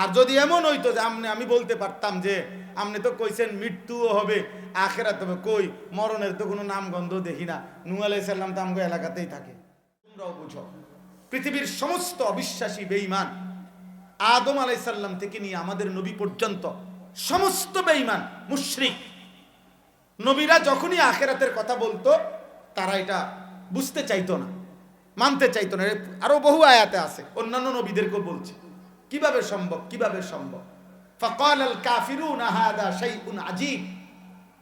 আর যদি এমন হইতো যে আমনে আমি বলতে পারতাম যে আপনি তো কইছেন মৃত্যুও হবে, আখেরাত হবে, কই? মরণের তো কোনো নাম গন্ধ দেখি না। নু আলাইসাল্লাম তো আমগো এলাকাতেই থাকে। তোমরাও বুঝো, পৃথিবীর সমস্ত অবিশ্বাসী বেঈমান আদম আলাইসাল্লাম থেকে নিয়ে আমাদের নবী পর্যন্ত সমস্ত বেঈমান মুশরিক। নবীরা যখনই আখেরাতের কথা বলতো, তারা এটা বুঝতে চাইতো না, মানতে চাইতো না। এর আরও বহু আয়াতে আছে, অন্যান্য নবীদেরকেও বলছে। কীভাবে সম্ভব? কীভাবে সম্ভব? আল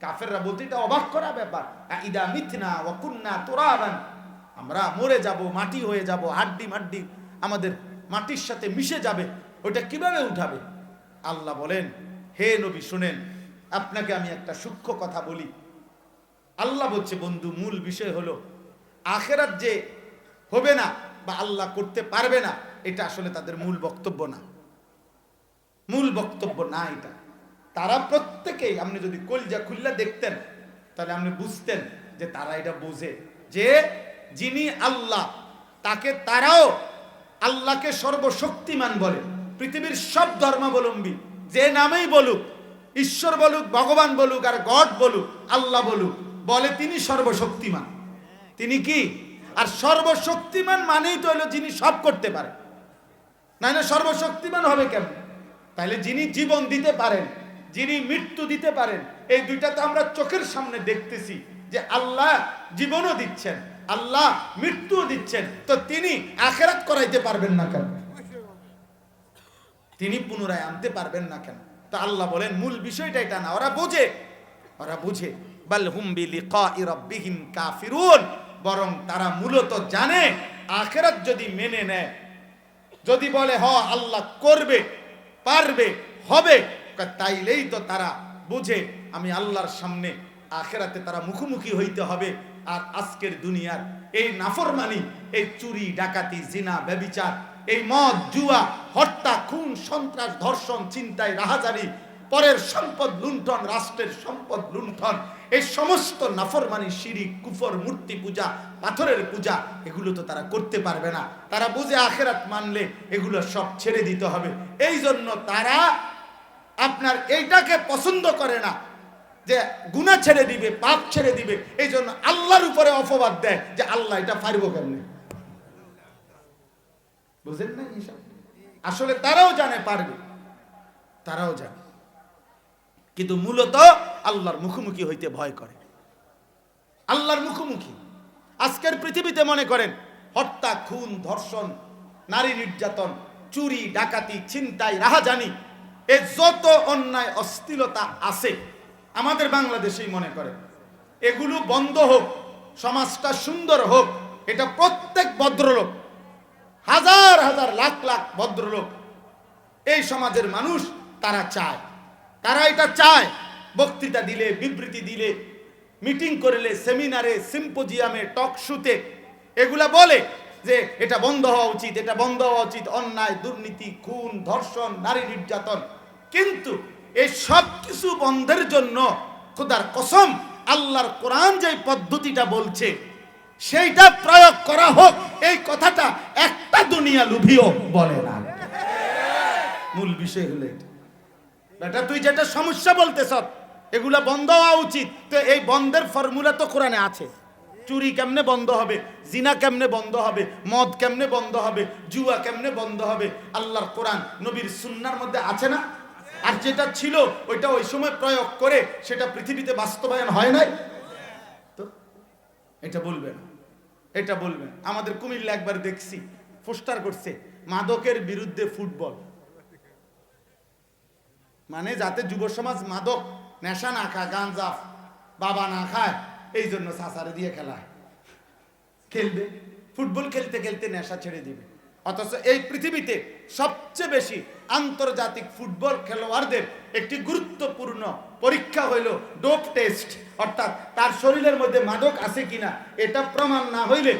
কাফেররা অবাক করা ব্যাপার। আমরা মরে মাটি হয়ে যাব, হাড্ডি মাড্ডি আমাদের মাটির সাথে মিশে যাবে। উঠাবে? আল্লাহ বলেন, হে নবী, শুনেন, আপনাকে আমি একটা সূক্ষ্ম কথা বলি। আল্লাহ বলছে, বন্ধু, মূল বিষয় হলো, আখেরাত যে হবে না বা আল্লাহ করতে পারবে না এটা আসলে তাদের মূল বক্তব্য না। মূল বক্তব্য না এটা। তারা প্রত্যেকেই, আপনি যদি কলজা খুল্লা দেখতেন, তাহলে আপনি বুঝতেন যে তারা এটা বোঝে। যে যিনি আল্লাহ, তাকে তারাও আল্লাহকে সর্বশক্তিমান বলে। পৃথিবীর সব ধর্মাবলম্বী, যে নামেই বলুক, ঈশ্বর বলুক, ভগবান বলুক, আর গড বলুক, আল্লাহ বলুক, বলে তিনি সর্বশক্তিমান। তিনি কি? আর সর্বশক্তিমান মানেই তো হলো যিনি সব করতে পারে। না না সর্বশক্তিমান হবে কেমন? তাহলে যিনি জীবন দিতে পারেন, যিনি মৃত্যু দিতে পারেন, এই দুইটা তো আমরা চোখের সামনে দেখতেছি যে আল্লাহ জীবনও দিচ্ছেন, আল্লাহ মৃত্যুও দিচ্ছেন, তো তিনি আখেরাত করাইতে পারবেন না কেন? তিনি পুনরায় আনতে পারবেন না কেন? তো আল্লাহ বলেন, মূল বিষয়টা এটা না, ওরা বোঝে, ওরা বুঝে, বাল হুম বিলিকাই রাব্বিহিম কাফিরুন, বরং তারা মূলত জানে, আখেরাত যদি মেনে নেয় যদি বলে, হ, আল্লাহ করবে, পারবে, হবে তাইলেই তো তারা বুঝে, আমি আল্লাহর সামনে আখেরাতে তারা মুখোমুখি হইতে হবে। আর আজকের দুনিয়ার এই নাফরমানি, এই চুরি, ডাকাতি, জিনা, ব্যবিচার, এই মদ, জুয়া, হত্যা, খুন, সন্ত্রাস, ধর্ষণ চিন্তায় রাহাজারি পরের সম্পদ লুণ্ঠন, রাষ্ট্রের সম্পদ লুণ্ঠন, এই সমস্ত নাফরমানি, শিরিক, কুফর, মূর্তি পূজা, পাথরের পূজা, এগুলো তো তারা করতে পারবে না। তারা বুঝে আখেরাত মানলে এগুলো সব ছেড়ে দিতে হবে। এই জন্য তারা আপনার এইটাকে পছন্দ করে না, যে গুণা ছেড়ে দিবে, পাপ ছেড়ে দিবে। এই জন্য আল্লাহর উপরে অপবাদ দেয় যে, আল্লাহ, এটা পারব কেমনে? বুঝেন না আসলে তারাও জানে, পারবে। তারাও জানে। কিন্তু মূলত আল্লাহর মুখোমুখি হইতে ভয় করে। আল্লাহর মুখোমুখি। আজকের পৃথিবীতে মনে করেন, হত্যা, খুন, ধর্ষণ, নারী নির্যাতন, চুরি, ডাকাতি, ছিনতাই, রাহাজানি, এ যত অন্যায়, অস্থিলতা আছে, আমাদের বাংলাদেশেই মনে করে এগুলো বন্ধ হোক, সমাজটা সুন্দর হোক, এটা প্রত্যেক ভদ্রলোক, হাজার হাজার লাখ লাখ ভদ্রলোক, এই সমাজের মানুষ তারা চায়। তারা এটা চায়। বক্তৃতা দিলে, বিবৃতি দিলে, মিটিং করলে, সেমিনারে, সিম্পোজিয়ামে, টক শুতে এগুলা বলে যে এটা বন্ধ হওয়া উচিত, এটা বন্ধ হওয়া উচিত, অন্যায়, দুর্নীতি, খুন, ধর্ষণ, নারী নির্যাতন। কিন্তু এই সব কিছু বন্ধের জন্য খোদার কসম, আল্লাহর কোরআন যে পদ্ধতিটা বলছে, সেইটা প্রয়োগ করা হোক, এই কথাটা একটা দুনিয়া লুভিও বলে না। মূল বিষয় হলো এটা। বেটা, তুই যেটা সমস্যা বলতেছ এগুলা বন্ধ হওয়া উচিত। তো এই বন্ধের ফর্মুলা তো কোরআনে আছে। চুরি কেমনে বন্ধ হবে? জিনা কেমনে বন্ধ হবে? মদ কেমনে বন্ধ হবে? জুয়া কেমনে বন্ধ হবে? আল্লাহর কোরআন নবীর সুন্নার মধ্যে আছে না? আর যেটা ছিল, ওইটা ওই সময় প্রয়োগ করে সেটা পৃথিবীতে বাস্তবায়ন হয় নাই? তো এটা বলবেন এটা বলবেন আমাদের কুমিল্লা একবার দেখছি, পোস্টার করছে, মাদকের বিরুদ্ধে ফুটবল। মানে যাতে যুব সমাজ মাদক, নেশা না খায়, গাঞ্জা বাবা না খায়, এই জন্য সাসারে দিয়ে খেলায়। খেলবে। ফুটবল খেলতে খেলতে নেশা ছেড়ে দিবে। অথচ এই পৃথিবীতে সবচেয়ে বেশি আন্তর্জাতিক ফুটবল খেলোয়াড়দের একটি গুরুত্বপূর্ণ পরীক্ষা হইল ডোপ টেস্ট। অর্থাৎ তার শরীরের মধ্যে মাদক আছে কিনা, এটা প্রমাণ না হইলে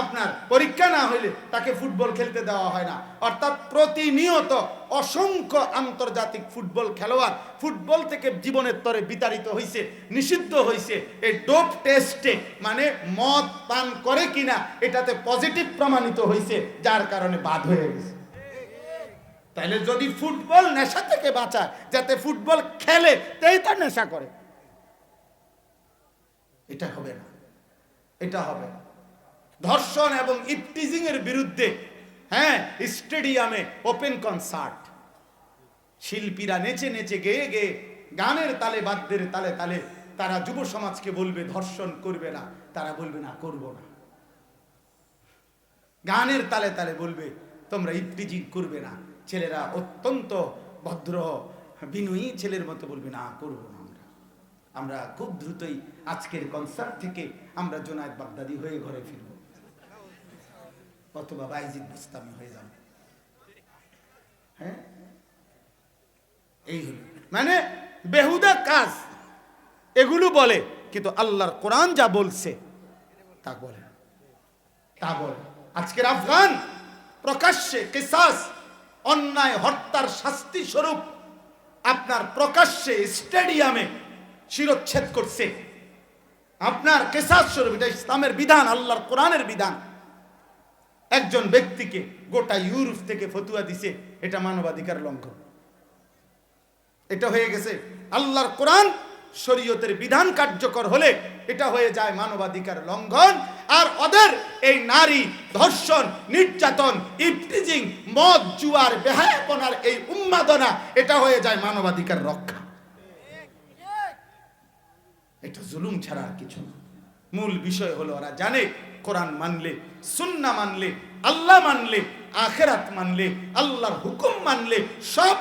আপনার পরীক্ষা না হইলে তাকে ফুটবল খেলতে দেওয়া হয় না। অর্থাৎ প্রতিনিয়ত অসংখ্য আন্তর্জাতিক ফুটবল খেলোয়াড় ফুটবল থেকে জীবনের তরে বিতাড়িত হয়েছে নিষিদ্ধ হয়েছে এই ডোপ টেস্টে মানে মদ পান করে কিনা এটাতে পজিটিভ প্রমাণিত হয়েছে যার কারণে বাদ হয়ে গেছে। তাহলে যদি ফুটবল নেশা থেকে বাঁচায়, যাতে ফুটবল খেলে, তাই তার নেশা করে। এটা হবে না। এটা হবে না। ধর্ষণ এবং ইপটিজিং এর বিরুদ্ধে হ্যাঁ স্টেডিয়ামে ওপেন কনসার্ট শিল্পীরা নেচে নেচে গেয়ে গেয়ে গানের তালে, বাদ্যের তালে তালে তারা যুব সমাজকে বলবে, ধর্ষণ করবে না। তারা বলবে, না, করব না। গানের তালে তালে বলবে, তোমরা ইফতিজিং করবে না। ছেলেরা অত্যন্ত ভদ্র, বিনয়ী ছেলের মতো বলবে, না, করব না আমরা। আমরা খুব দ্রুতই আজকের কনসার্ট থেকে আমরা জোনায়দ বাগদাদি হয়ে ঘরে ফিরব। অথবা বাইজিদ বুস্তামি হয়ে যাব। হ্যাঁ? এই মানে বেহুদা কাজ। এগুলো বলে, কিন্তু আল্লাহর কোরআন যা বলছে, তা বলে তা বলে। আজকের আফগান প্রকাশ্যে কেসাস, অন্যায়, হত্যার শাস্তি স্বরূপ আপনার প্রকাশ্যে স্টেডিয়ামে শিরচ্ছেদ করছে। আপনার কেসাস স্বরূপ, এটা ইসলামের বিধান, আল্লাহর কোরআনের বিধান। একজন ব্যক্তিকে গোটা ইউরোপ থেকে ফতুয়া দিছে, এটা মানবাধিকার লঙ্ঘন। এটা হয়ে গেছে আল্লাহর কোরআন শরীয়তের বিধান কার্যকর হলে এটা হয়ে যায় মানবাধিকার লঙ্ঘন। আর ওদের এই নারী ধর্ষণ, নির্যাতন ইফটিজিং মদ, জুয়ার, বেহায়াপনার এই উন্মাদনা, এটা হয়ে যায় মানবাধিকার রক্ষা। এটা জুলুম ছাড়া আর কিছু না। মূল বিষয় হলো, ওরা জানে কোরআন মানলে, সুন্না মানলে, আল্লাহ মানলে, আখেরাত মানলে, আল্লাহর হুকুম মানলে সব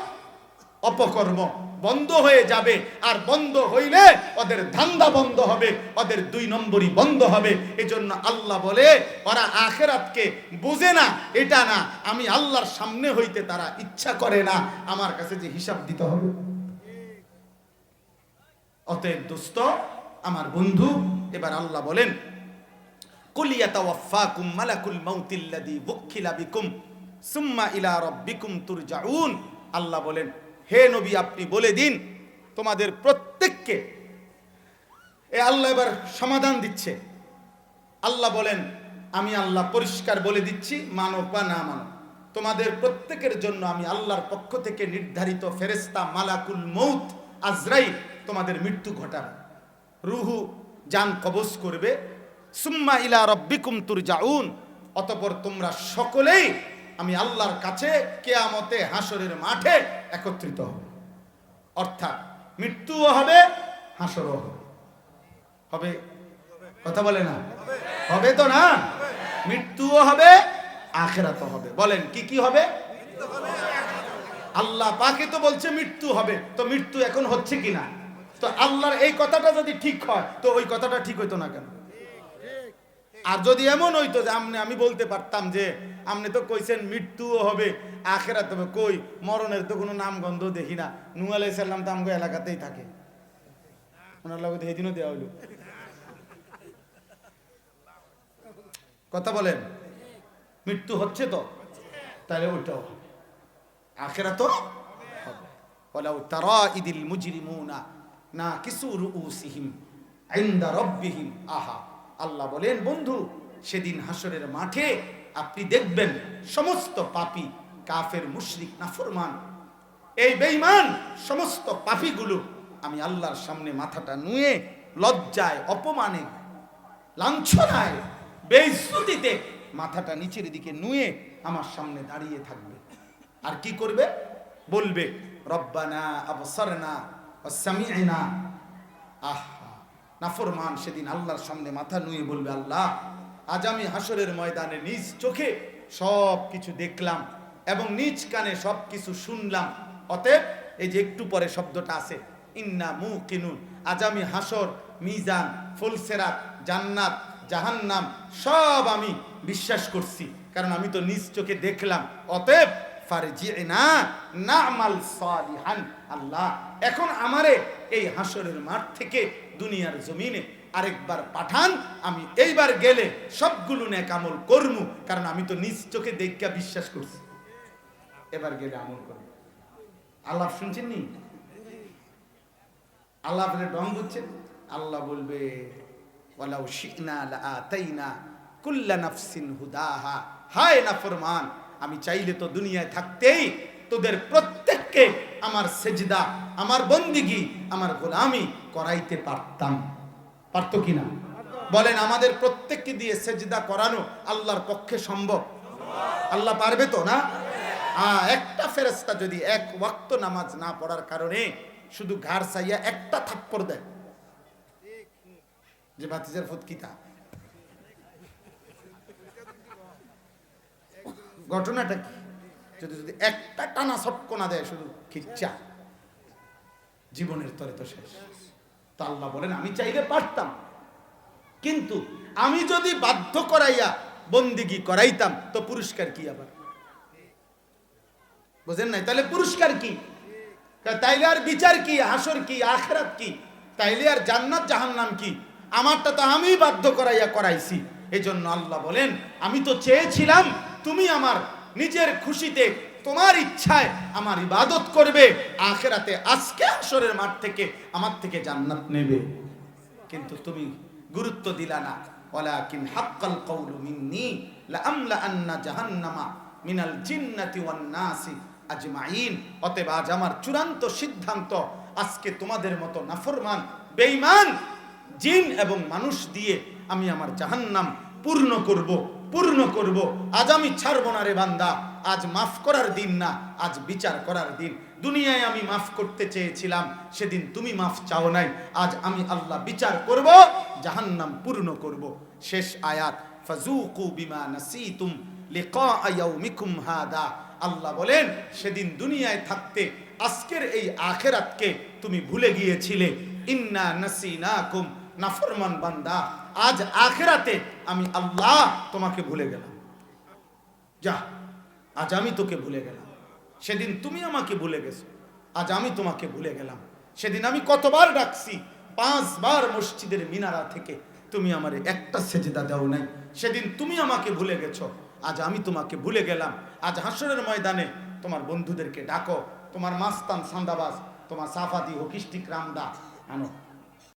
অপকর্ম বন্ধ হয়ে যাবে। আর বন্ধ হইলে ওদের ধান্দা বন্ধ হবে, ওদের দুই নম্বরই বন্ধ হবে। এজন্য আল্লাহ বলে, ওরা আখেরাতকে বুঝে না, এটা না, আমি আল্লাহর সামনে হইতে তারা ইচ্ছা করে না। আমার কাছে যে হিসাব দিতে হবে। অতএব দোস্ত, আমার বন্ধু, এবার আল্লাহ বলেন কুলিয়াতাওয়াফাকুম মালাকুল মাউতিল্লাযী বুক্খিলা বিকুম সুম্মা ইলা রাব্বিকুম তুরজাউন। আল্লাহ বলেন, হে নবী, আপনি বলে দিন, তোমাদের প্রত্যেককে এ আল্লাহ এবার সমাধান দিচ্ছে। আল্লাহ বলেন, আমি আল্লাহ পরিষ্কার বলে দিচ্ছি, মানো বা না মানো। তোমাদের প্রত্যেকের জন্য আমি আল্লাহর পক্ষ থেকে নির্ধারিত ফেরেস্তা মালাকুল মৌত আজরাই তোমাদের মৃত্যু ঘটাবে। রুহু জান কবজ করবে সুম্মা ইলা রব্বিকুম তুরজাউন। অতপর তোমরা সকলেই আমি আল্লাহর কাছে কেয়ামতে হাসরের মাঠে একত্রিত হবে। অর্থাৎ মৃত্যুও হবে হাসরও হবে। হবে? কথা বলে না? হবে তো না? মৃত্যুও হবে আখেরাত হবে। বলেন, কি কি হবে? আল্লাহ পাকে তো বলছে মৃত্যু হবে। তো মৃত্যু এখন হচ্ছে কি না তো আল্লাহর এই কথাটা যদি ঠিক হয়, তো ওই কথাটা ঠিক হইতো না কেন? আর যদি এমন হইতো যে আমনে আমি বলতে পারতাম যে আপনি তো কইছেন মৃত্যুও হবে আখেরা হবে, কই? মরণের তো কোনো নাম গন্ধ দেখি না। নু আলাইসাল্লাম তো আমগো এলাকাতেই থাকে। ওনার লগে তো সেদিনও দেওয়া হইল। কথা বলেন, মৃত্যু হচ্ছে তো? তাহলে ওইটাও হবে। আখেরা তো হবে। তারা ইদিল মুজরিমুনা, না কিছু রুউসিহিম, ইনদা রব্বিহিম আহা। আল্লাহ বলেন, বন্ধু, সেদিন হাসরের মাঠে আপনি দেখবেন সমস্ত পাপী, কাফের, মুশরিক, নাফরমান। এই বেঈমান সমস্ত পাপীগুলো আমি আল্লাহর সামনে মাথাটা নুয়ে লজ্জায়, অপমানে, লাঞ্ছনায়, বেইজ্জতিতে মাথাটা নিচের দিকে নুয়ে আমার সামনে দাঁড়িয়ে থাকবে। আর কি করবে? বলবে, রব্বানা আবসারনা ওয়াসামি'না আহা নাফরমান সেদিন আল্লাহর সামনে মাথা নুয়ে বলবে, আল্লাহ, আজ আমি হাসরের ময়দানে নিজ চোখে সব কিছু দেখলাম এবং নিজ কানে সব কিছু শুনলাম। অতএব এই যে একটু পরে শব্দটা আছে, ইন্না মু কিনুন আজ আমি হাসর মিজান, ফুলসেরাত, জান্নাত, জাহান্নাম, সব আমি বিশ্বাস করছি, কারণ আমি তো নিজ চোখে দেখলাম। অতএব ফারজিনা নামাল সালিহান আল্লাহ, এখন আমারে এই হাসরের মাঠ থেকে দুনিয়ার জমিনে আরেকবার পাঠান, আমি এইবার গেলে সবগুলো নেক আমল করমু, কারণ আমি তো নিজ চোখে দেখা বিশ্বাস করছি। এবার গেলে আমল করব। আল্লাহ শুনছেন নি? আল্লাহ আপনি ডং বুঝছেন আল্লাহ বলবে, ওয়ালাউ শিকনা লাআতাইনা কুল্লা নাফসিন হুদাহা। হায় নাফরমান, আমি চাইলে তো দুনিয়ায় থাকতেই তোদের প্রত্যেককে আমার সেজদা, আমার বন্দিগি, আমার গোলামি করাইতে পারতাম। পারতো কিনা বলেন, আমাদের প্রত্যেককে দিয়ে সেজদা করানো আল্লাহর পক্ষে সম্ভব। আল্লাহ পারবে তো না? একটা ফেরেস্তা যদি এক ওয়াক্ত নামাজ না পড়ার কারণে শুধু ঘাড় সাইয়া একটা থাপ্পড় দেয়। যে ভাতিজার ফুৎকিতা ঘটনাটা কি? যদি যদি একটা টানা সটকোনা দেয়, শুধু খিচ্চা জীবনের তরে তো শেষ। তো আল্লাহ বলেন, আমি চাইলে পারতাম। কিন্তু আমি যদি বাধ্য করাইয়া বন্দিগি করাইতাম, তো পুরস্কার কি আবার? বুঝেন নাই? তাহলে পুরস্কার কি? তাইলে আর বিচার কি? হাসর কি? আখরাত কি? তাইলে আর জান্নাত, জাহান্নাম কি? আমারটা তো আমি বাধ্য করাইয়া করাইছি। এজন্য আল্লাহ বলেন, আমি তো চেয়েছিলাম, তুমি আমার নিজের খুশিতে তোমার ইচ্ছায় আমার ইবাদত করবে, আখেরাতে আজকে হাসরের মাঠ থেকে আমার থেকে জান্নাত নেবে। কিন্তু তুমি গুরুত্ব দিলা না। ওয়ালাকিন হাক্কাল কওলু মিন্নি লাআমলা আন্না জাহান্নামা মিনাল জিন্নাতি ওয়ান নাসি আজমাইন অতএব আজ আমার চূড়ান্ত সিদ্ধান্ত, আজকে তোমাদের মতো নাফরমান, বেঈমান জিন এবং মানুষ দিয়ে আমি আমার জাহান্নাম পূর্ণ করব। পূর্ণ করব। আজ আমি ছাড়বো না রে বান্দা। আজ মাফ করার দিন না, আজ বিচার করার দিন। দুনিয়ায় আমি মাফ করতে চেয়েছিলাম, সেদিন তুমি মাফ চাও নাই। আজ আমি আল্লাহ বিচার করব, জাহান্নাম পূর্ণ করব। শেষ আয়াত ফাজুকু বিমা নাসিতুম লিকা ইয়াউমিকুম হাদা। আল্লাহ বলেন, সেদিন দুনিয়ায় থাকতে আজকের এই আখেরাতকে তুমি ভুলে গিয়েছিলে। ইন্না নাসিনাকুম। নাফরমান বান্দা আজ আখেরাতে আমি আল্লাহ তোমাকে ভুলে গেলাম। যা, আজ আমি তোকে ভুলে গেলাম। সেদিন তুমি আমাকে ভুলে গেছো। আজ আমি তোমাকে ভুলে গেলাম। সেদিন আমি কতবার ডাকছি, পাঁচবার মসজিদের মিনারা থেকে তুমি আমার একটা সেজেদা দাও নাই। সেদিন তুমি আমাকে ভুলে গেছো। আজ আমি তোমাকে ভুলে গেলাম। আজ হাসরের ময়দানে তোমার বন্ধুদেরকে ডাকো। তোমার মাস্তান সান্দাবাজ, তোমার সাফাদি, হকিস্টিক রামদা, আনো।